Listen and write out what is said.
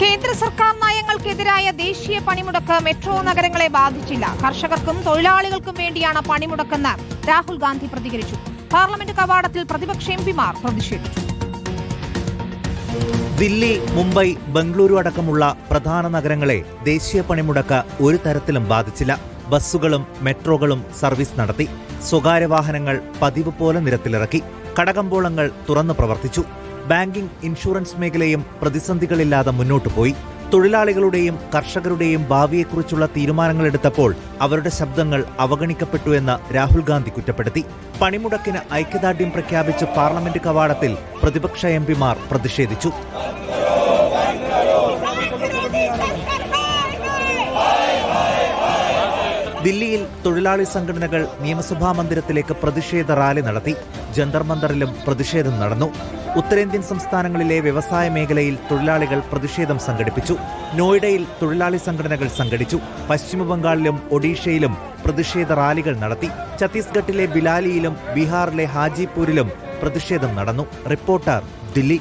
കേന്ദ്ര സർക്കാർ നയങ്ങൾക്കെതിരായ ദേശീയ പണിമുടക്ക് മെട്രോ നഗരങ്ങളെ ബാധിച്ചില്ല. കർഷകർക്കും തൊഴിലാളികൾക്കും വേണ്ടിയാണ് പണിമുടക്കെന്ന് രാഹുൽ ഗാന്ധി പ്രതികരിച്ചു. പാർലമെന്റ് കവാടത്തിൽ പ്രതിപക്ഷ എംപിമാർ പ്രതിഷേധിച്ചു. ദില്ലി മുംബൈ ബംഗളൂരു അടക്കമുള്ള പ്രധാന നഗരങ്ങളെ ദേശീയ പണിമുടക്ക് ഒരു തരത്തിലും ബാധിച്ചില്ല. ബസ്സുകളും മെട്രോകളും സർവീസ് നടത്തി. സ്വകാര്യ വാഹനങ്ങൾ പതിവ് പോലെ നിരത്തിലിറക്കി. കടകമ്പോളങ്ങൾ തുറന്നു പ്രവർത്തിച്ചു. ബാങ്കിംഗ് ഇൻഷുറൻസ് മേഖലയും പ്രതിസന്ധികളില്ലാതെ മുന്നോട്ടു പോയി. തൊഴിലാളികളുടെയും കർഷകരുടെയും ഭാവിയെക്കുറിച്ചുള്ള തീരുമാനങ്ങൾ എടുത്തപ്പോൾ അവരുടെ ശബ്ദങ്ങൾ അവഗണിക്കപ്പെട്ടു എന്ന് രാഹുൽ ഗാന്ധി കുറ്റപ്പെടുത്തി. പണിമുടക്കിന് ഐക്യദാർഢ്യം പ്രഖ്യാപിച്ച് പാർലമെന്റ് കവാടത്തിൽ പ്രതിപക്ഷ എംപിമാർ പ്രതിഷേധിച്ചു. ദില്ലിയിൽ തൊഴിലാളി സംഘടനകൾ നിയമസഭാ മന്ദിരത്തിലേക്ക് പ്രതിഷേധ റാലി നടത്തി. ജന്തർ മന്ദറിലും പ്രതിഷേധം നടന്നു. ഉത്തരേന്ത്യൻ സംസ്ഥാനങ്ങളിലെ വ്യവസായ മേഖലയിൽ തൊഴിലാളികൾ പ്രതിഷേധം സംഘടിപ്പിച്ചു. നോയിഡയിൽ തൊഴിലാളി സംഘടനകൾ സംഘടിച്ചു. പശ്ചിമബംഗാളിലും ഒഡീഷയിലും പ്രതിഷേധ റാലികൾ നടത്തി. ഛത്തീസ്ഗഡിലെ ബിലാലിയിലും ബീഹാറിലെ ഹാജിപൂരിലും പ്രതിഷേധം നടന്നു. റിപ്പോർട്ടർ ദില്ലി